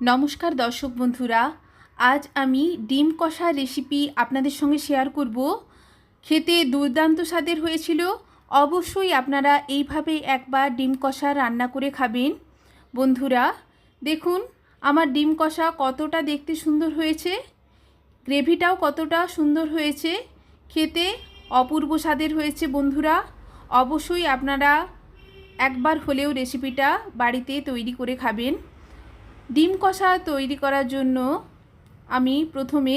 নমস্কার দর্শক বন্ধুরা, আজ আমি ডিম কষা রেসিপি আপনাদের সঙ্গে শেয়ার করব। খেতে দুর্দান্ত স্বাদের হয়েছিল, অবশ্যই আপনারা এইভাবে একবার ডিম কষা রান্না করে খাবেন। বন্ধুরা, দেখুন, আমার ডিম কষা কতটা দেখতে সুন্দর হয়েছে, গ্রেভিটাও কতটা সুন্দর হয়েছে, খেতে অপূর্ব স্বাদের হয়েছে বন্ধুরা। অবশ্যই আপনারা একবার হলেও রেসিপিটা বাড়িতে তৈরি করে খাবেন। ডিম কষা তৈরি করার জন্য আমি প্রথমে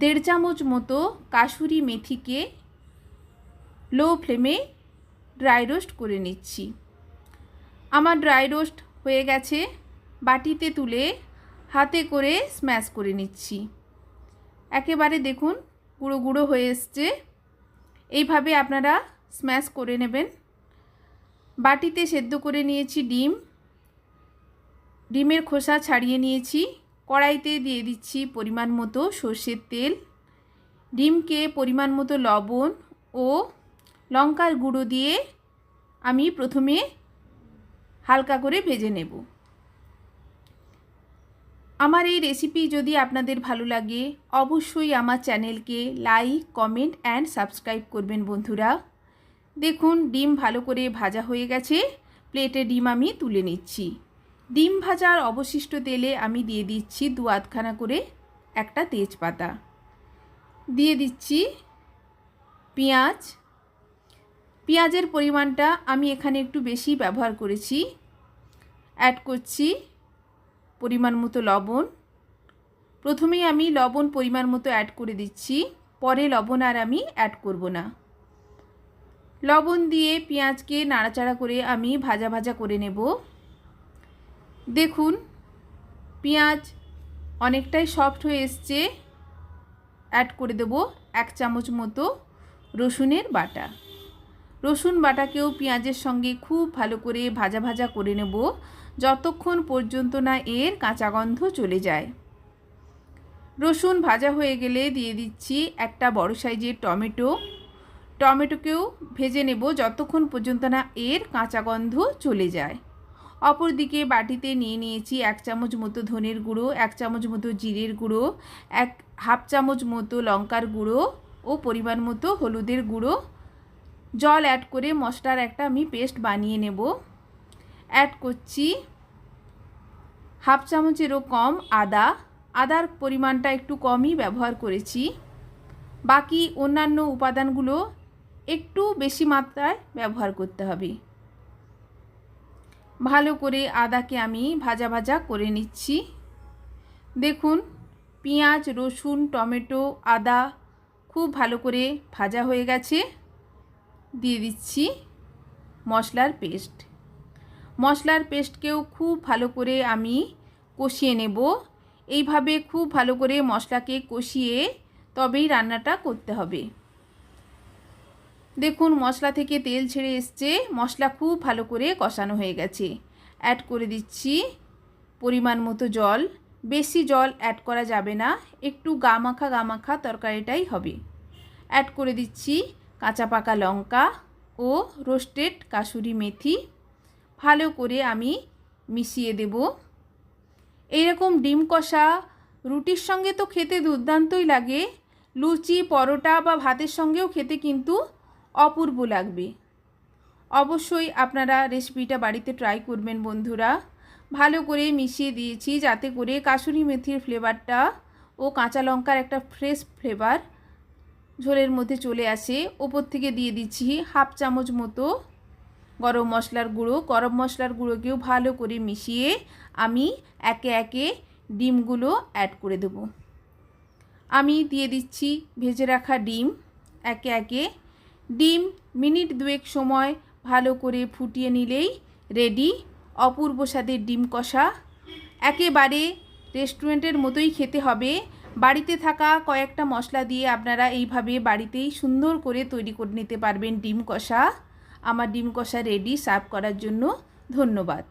দেড় চামচ মতো কাসুরি মেথিকে লো ফ্লেমে ড্রাই রোস্ট করে নিচ্ছি। আমার ড্রাই রোস্ট হয়ে গেছে, বাটিতে তুলে হাতে করে স্ম্যাশ করে নিচ্ছি। একেবারে দেখুন গুঁড়ো গুঁড়ো হয়ে এসছে। এইভাবে আপনারা স্ম্যাশ করে নেবেন। বাটিতে সেদ্ধ করে নিয়েছি ডিম। ডিমের খোসা ছাড়িয়ে নিয়েছি। কড়াইতে দিয়ে দিচ্ছি পরিমাণ মতো সর্ষের তেল। ডিমকে পরিমাণ মতো লবণ ও লঙ্কার গুঁড়ো দিয়ে আমি প্রথমে হালকা করে ভেজে নেব। আমার এই রেসিপি যদি আপনাদের ভালো লাগে, অবশ্যই আমার চ্যানেলকে লাইক, কমেন্ট অ্যান্ড সাবস্ক্রাইব করবেন বন্ধুরা। দেখুন, ডিম ভালো করে ভাজা হয়ে গেছে। প্লেটে ডিম আমি তুলে নিচ্ছি। ডিম ভাজার অবশিষ্ট তেলে আমি দিয়ে দিচ্ছি দু আধখানা করে একটা তেজপাতা। দিয়ে দিচ্ছি পেঁয়াজ। পেঁয়াজের পরিমাণটা আমি এখানে একটু বেশি ব্যবহার করেছি। অ্যাড করছি পরিমাণ মতো লবণ। প্রথমেই আমি লবণ পরিমাণ মতো অ্যাড করে দিচ্ছি, পরে লবণ আর আমি অ্যাড করব না। লবণ দিয়ে পেঁয়াজকে নাড়াচাড়া করে আমি ভাজা ভাজা করে নেব। দেখুন, পেঁয়াজ অনেকটাই সফট হয়ে এসছে। অ্যাড করে দেব এক চামচ মতো রসুনের বাটা। রসুন বাটাকেও পেঁয়াজের সঙ্গে খুব ভালো করে ভাজা ভাজা করে নেব, যতক্ষণ পর্যন্ত না এর কাঁচা গন্ধ চলে যায়। রসুন ভাজা হয়ে গেলে দিয়ে দিচ্ছি একটা বড় সাইজের টমেটো। টমেটোকেও ভেজে নেব যতক্ষণ পর্যন্ত না এর কাঁচা গন্ধ চলে যায়। অপরদিকে বাটিতে নিয়ে নিয়েছি এক চামচ মতো ধনের গুঁড়ো, এক চামচ মতো জিরের গুঁড়ো, এক হাফ চামচ মতো লঙ্কার গুঁড়ো ও পরিমাণ মতো হলুদের গুঁড়ো। জল অ্যাড করে মশলার একটা আমি পেস্ট বানিয়ে নেব। অ্যাড করছি হাফ চামচেরও কম আদা। আদার পরিমাণটা একটু কমই ব্যবহার করেছি। বাকি অন্যান্য উপাদানগুলো একটু বেশি মাত্রায় ব্যবহার করতে হবে। ভালো করে আদাকে আমি ভাজা ভাজা করে নিচ্ছি। দেখুন, পেঁয়াজ, রসুন, টমেটো, আদা খুব ভালো করে ভাজা হয়ে গেছে। দিয়ে দিচ্ছি মশলার পেস্ট। মশলার পেস্টকেও খুব ভালো করে আমি কষিয়ে নেব। এইভাবে খুব ভালো করে মশলাকে কষিয়ে তবেই রান্নাটা করতে হবে। দেখুন, মশলা থেকে তেল ছেড়ে এসছে। মশলা খুব ভালো করে কষানো হয়ে গেছে। অ্যাড করে দিচ্ছি পরিমাণ মতো জল। বেশি জল অ্যাড করা যাবে না। একটু গামাখা গামাখা তরকারিটাই হবে। অ্যাড করে দিচ্ছি কাঁচা পাকা লঙ্কা ও রোস্টেড কাসুরি মেথি। ভালো করে আমি মিশিয়ে দেব। এইরকম ডিম কষা রুটির সঙ্গে তো খেতে দুর্দান্তই লাগে। লুচি, পরোটা বা ভাতের সঙ্গেও খেতে কিন্তু অপূর্ব লাগবে। অবশ্যই আপনারা রেসিপিটা বাড়িতে ট্রাই করবেন বন্ধুরা। ভালো করে মিশিয়ে দিয়েছি যাতে করে কাসুরি মেথির ফ্লেভারটা ও কাঁচা লঙ্কার একটা ফ্রেশ ফ্লেভার ঝোলের মধ্যে চলে আসে। ওপর থেকে দিয়ে দিচ্ছি হাফ চামচ মতো গরম মশলার গুঁড়ো। গরম মশলার গুঁড়োকেও ভালো করে মিশিয়ে আমি একে একে ডিমগুলো অ্যাড করে দেব। আমি দিয়ে দিচ্ছি ভেজে রাখা ডিম। একে একে ডিম মিনিট দুয়েক সময় ভালো করে ফুটিয়ে নিলেই রেডি। অপূর্ব স্বাদের ডিম কষা। একেবারে রেস্টুরেন্টের মতোই খেতে হবে। বাড়িতে থাকা কয়েকটা মশলা দিয়ে আপনারা এইভাবে বাড়িতেই সুন্দর করে তৈরি করে নিতে পারবেন ডিম কষা। আমার ডিম কষা রেডি, সার্ভ করার জন্য ধন্যবাদ।